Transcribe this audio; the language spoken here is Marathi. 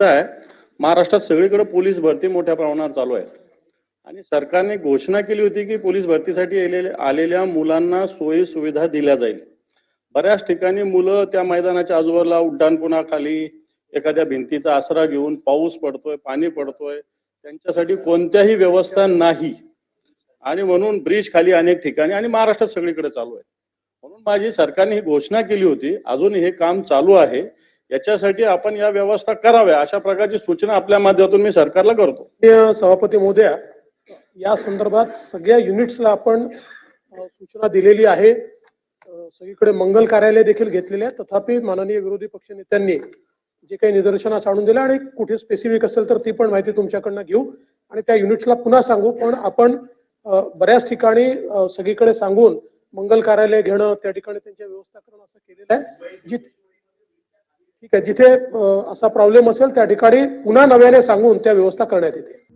आहे महाराष्ट्रात सगळीकडे पोलीस भरती मोठ्या प्रमाणावर चालू आहे. आणि सरकारने घोषणा केली होती की पोलीस भरतीसाठी आलेल्या मुलांना सोयी सुविधा दिल्या जाईल. बऱ्याच ठिकाणी मुलं त्या मैदानाच्या आजूबाजूला उड्डाणपुणाखाली एखाद्या भिंतीचा आसरा घेऊन पाऊस पडतोय पाणी पडतोय त्यांच्यासाठी कोणत्याही व्यवस्था नाही. आणि म्हणून ब्रिज खाली अनेक ठिकाणी आणि महाराष्ट्रात सगळीकडे चालू आहे. म्हणून माझी सरकारने ही घोषणा केली होती अजून हे काम चालू आहे. याच्यासाठी आपण या व्यवस्था कराव्या अशा प्रकारची सूचना आपल्या माध्यमातून मी सरकारला करतो. सभापती महोदया या संदर्भात सगळ्या युनिट्सला आपण सूचना दिलेली आहे. सगळीकडे मंगल कार्यालय देखील घेतलेले आहे तथापि माननीय विरोधी पक्ष नेत्यांनी जे काही निदर्शनास आणून दिलं आणि कुठे स्पेसिफिक असेल तर ती पण माहिती तुमच्याकडनं घेऊ आणि त्या युनिट्सला पुन्हा सांगू. पण आपण बऱ्याच ठिकाणी सगळीकडे सांगून मंगल कार्यालय घेणं त्या ठिकाणी त्यांच्या व्यवस्था करणं असं केलेलं आहे. जी ठीक आहे जिथे असा प्रॉब्लेम असेल त्या ठिकाणी पुन्हा नव्याने सांगून त्या व्यवस्था करण्यात येते.